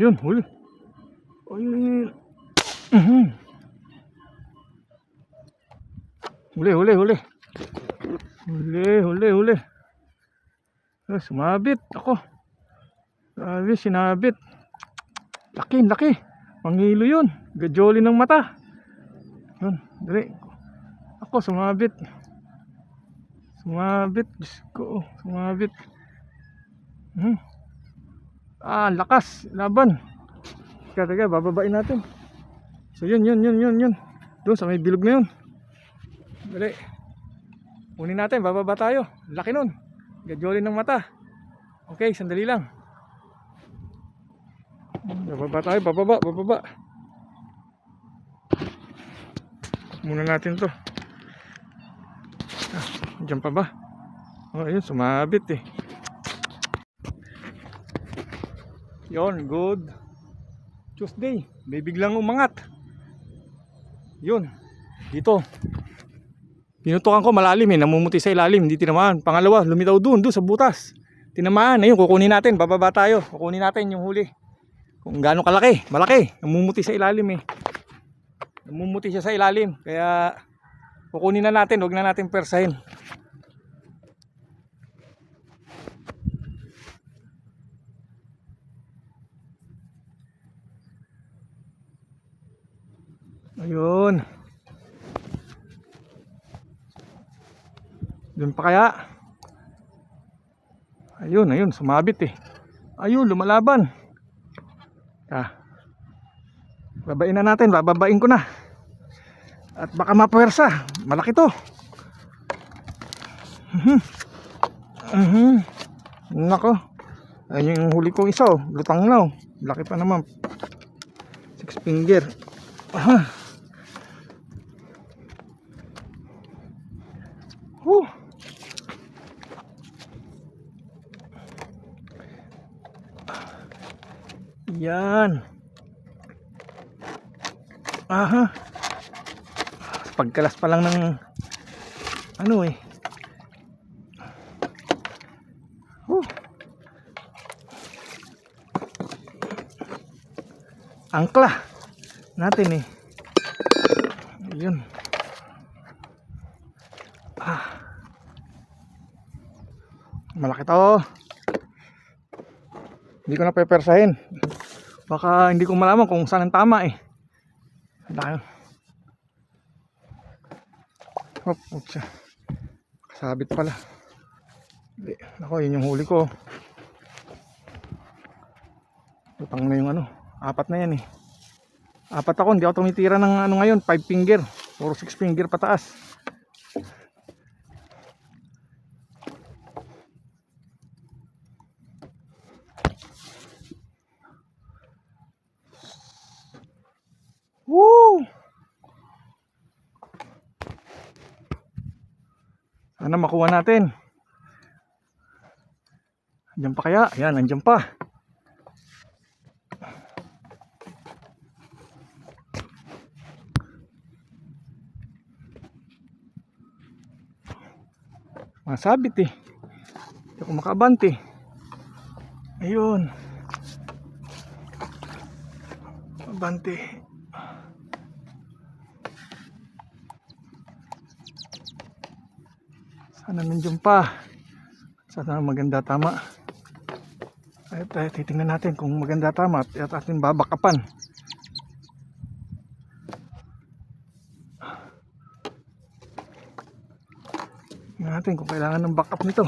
Yun, huli. Ayun. Mhm. Huli, huli, huli. Huli, huli, huli. Ah, sumabit ako. Sabi, sinabit. Laki, laki. Pangilo yun. Gajoli ng mata. Yun, dali. Ako, sumabit. Sumabit. Diyos ko, sumabit. Hmm. Ah, lakas. Laban. Teka, teka, bababain natin. So, yun, yun, yun, yun, yun. Doon sa may bilog na yun. Dali. Kunin natin, bababa tayo. Laki nun. Gajoli ng mata. Okay, sandali lang. Bababa tayo, bababa, bababa. Muna natin to. Ah, dyan pa ba? Oh, ayun, sumabit eh. Yon, good. Tuesday, may biglang umangat. Yun, dito. Pinutukan ko malalim eh, namumuti sa ilalim, hindi tinamaan. Pangalawa, lumitaw doon, doon sa butas. Tinamaan, ayun, kukunin natin, bababa tayo. Kukunin natin yung huli. Kung gaano kalaki, malaki. Namumuti sa ilalim eh. Namumuti siya sa ilalim. Kaya kukunin na natin, wag na natin persahin. Ayun. Doon pa kaya? Ayun, ayun, sumabit eh. Ayun, lumalaban. Ah. Babain na natin, bababain ko na. At baka mapuwersa. Malaki to. Mhm. Mhm. Nako. Ayun yung huli kong isa oh. Lutang na oh. Laki pa naman. Six finger. Aha. Huh. Yan. Aha. Pagkalas pa lang ng ano eh. Huh. Angkla natin eh. Yun. Ah. Malaki to. Hindi ko na pepersahin. Baka hindi ko malaman kung saan ang tama eh. Dahil. Hop, siya. Kasabit pala. Hindi. Ako, yun yung huli ko. Lutang na yung ano. Apat na yan eh. Apat ako, hindi ako tumitira ng ano ngayon, 5 finger. Puro 6 finger pataas. Woo! Sana makuha natin. Andiyan pa kaya? Ayan, andiyan pa. Masabit eh. Hindi ako makabante. Ayun. Abante. Sana nandiyan pa. Sana maganda tama. Ay, tayo titingnan natin kung maganda tama at atin babakapan. Tingnan natin kung kailangan ng backup nito.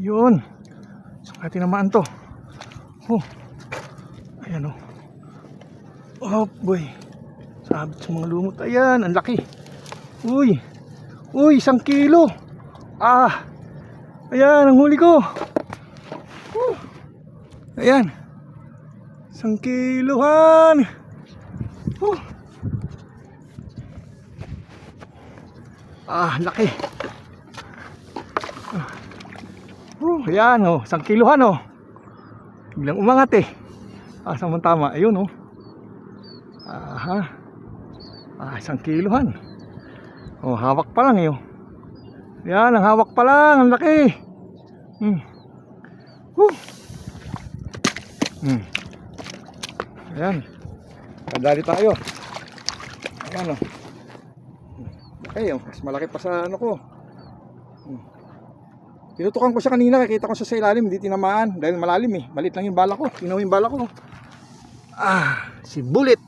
Yun. Saka tinamaan to. Oh. Ayan oh. Oh boy. Sabit sa mga lumot. Ayan, ang laki. Uy. Uy, isang kilo. Ah. Ayan, ang huli ko. Uh. Ayan. Isang kilohan. Uh. Ah, laki. Oh, ayan oh, isang kilohan oh. Biglang umangat eh. Ah, samang tama, ayun oh. Aha. Ah, isang kilohan. Oh, hawak pa lang yun. Yan, ang hawak pa lang. Ang laki. Hmm. Woo. Hmm. Ayan. Kadali tayo. Ayan o. Okay, oh. mas malaki pa sa ano ko. Tinutukan ko siya kanina, nakikita ko siya sa ilalim, hindi tinamaan dahil malalim eh. Malit lang yung bala ko. Tinaw yung bala ko. Ah, si Bullet.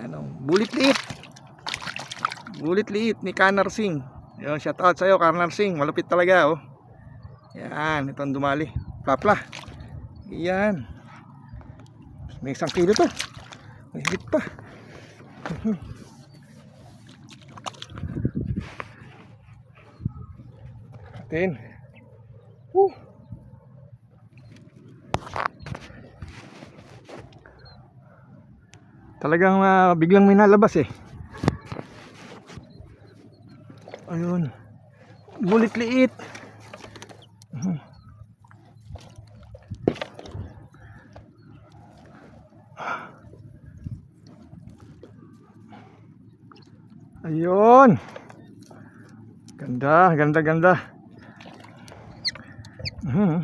Ano, Bullet liit. Bullet liit ni Kanar Singh. Yun, shout out sa'yo, Kanar Singh. Malupit talaga, oh. Yan, itong dumali. Plapla. Yan. May isang kilo to. May higit pa. Atin. Woo. Talagang ah, biglang may nalabas eh. Ayun. Bulit liit. Mhm. Ayun. Ganda, ganda, ganda. Hmm.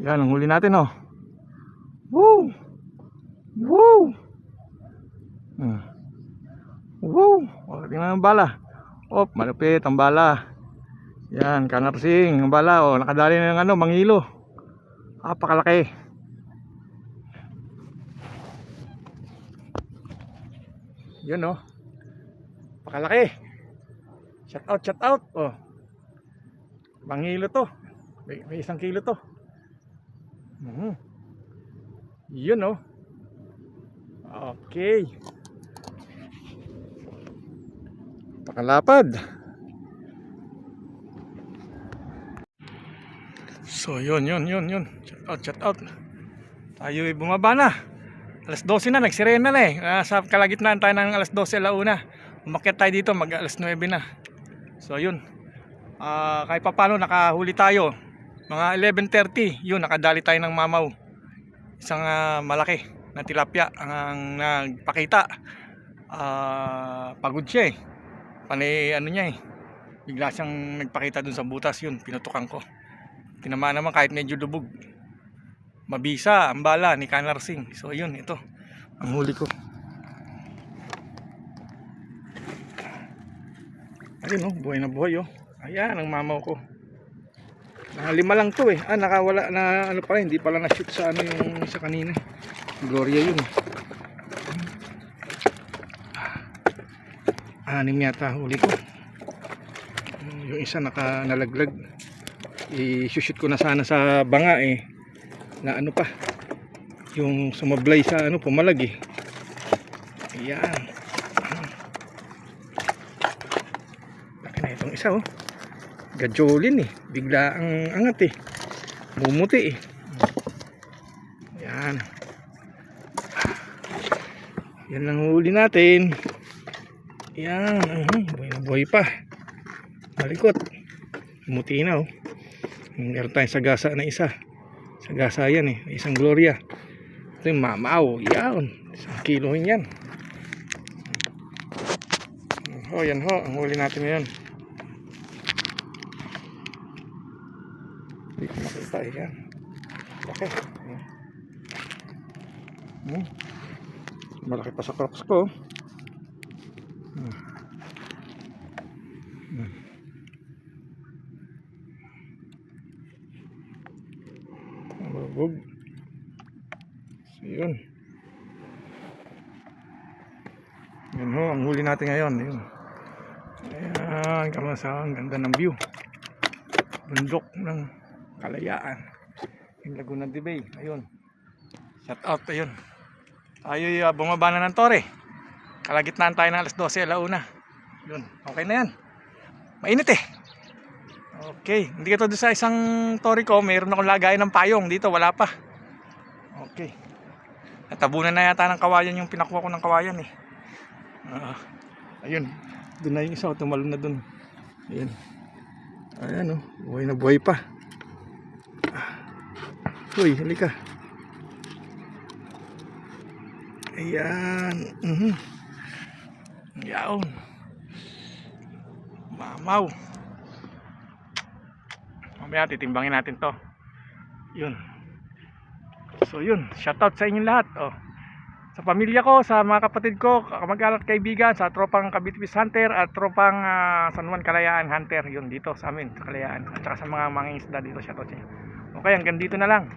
Yan ang huli natin oh. Woo! Woo! Hmm. Woo! O, tingnan ang bala. Op, malupit ang bala. Yan, kanarsing ang bala. O, nakadali na ng ano, mangilo. Apakalaki. Yun oh. Pakalaki. Shout out, shout out. Oh. Mangilo to. May, may isang kilo to. Mhm. Yun oh. Okay. Pakalapad. So yun, yun, yun, yun. Shout out, shout out. Tayo ay bumaba na. Alas 12 na, nagsirena na eh. Ah, sa kalagitnaan tayo ng alas 12 alauna. Umakyat tayo dito, mag alas 9 na. So yun. Ah, kahit papano nakahuli tayo. Mga 11.30, yun, nakadali tayo ng mamaw. Isang ah, malaki na tilapia ang nagpakita. Ah, pagod siya eh. Panay ano niya eh. Bigla siyang nagpakita dun sa butas yun, pinutukan ko. Tinamaan naman kahit medyo lubog. Mabisa ang bala ni Kanar Singh. So yun, ito. Ang huli ko. Ayun oh, buhay na buhay oh. Ayan ang mamaw ko. Mga lima lang to eh. Ah, nakawala na ano pala, hindi pala na-shoot sa ano yung sa kanina. Gloria yun. Anim yata huli ko. Yung isa naka nalaglag. I-shoot ko na sana sa banga eh. Na ano pa. Yung sumablay sa ano, pumalag eh. Ayan. Laki na itong isa oh. Gajolin eh. Bigla ang angat eh. Mumuti eh. Yan. Yan lang huli natin. Yan. Uh, buhay na buhay pa. Malikot. Muti na oh. Meron tayong sagasa na isa. Sagasa yan eh. Isang Gloria. Ito yung mamaw. Yan. Isang kilo yan. Oh, yan ho. Ang huli natin ngayon. Eh. Yan. Laki. Hmm. Malaki pa sa crocs ko. Hmm. Hmm. Mabog. So, yun. Yan ho, ang huli natin ngayon. Yun. Ayan, kamasang ganda ng view. Bundok ng kalayaan. Yung Laguna de Bay. Ayun. Shout out ayun. Tayo uh, bumaba na ng tore. Kalagitnaan tayo ng alas 12 alauna. Yun, okay na yan. Mainit eh. Okay, hindi ka to sa isang tori ko, mayroon akong lagay ng payong dito, wala pa. Okay. Natabunan na yata ng kawayan yung pinakuha ko ng kawayan eh. Ah, ayun, doon na yung isa, tumalon na doon. Ayun. Ayan oh, buhay na buhay pa. Uy, halika. Ayan. Mhm. Yaon. Mamaw. Mamaya titimbangin natin to. Yun. So yun, shoutout sa inyong lahat. Oh. Sa pamilya ko, sa mga kapatid ko, kamag-alat kaibigan, sa tropang Kabitbis Hunter at tropang ah, San Juan Kalayaan Hunter. Yun dito sa amin, sa Kalayaan. At saka sa mga mga isda dito, shoutout sa inyo. Okay, hanggang dito na lang.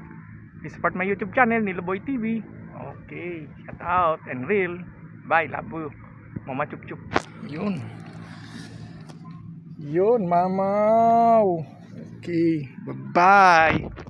Please support my YouTube channel, Niloboy TV. Okay, shout out and real. Bye, love you. Mama chup chup. Yun. Yun, mamaw. Okay, bye-bye.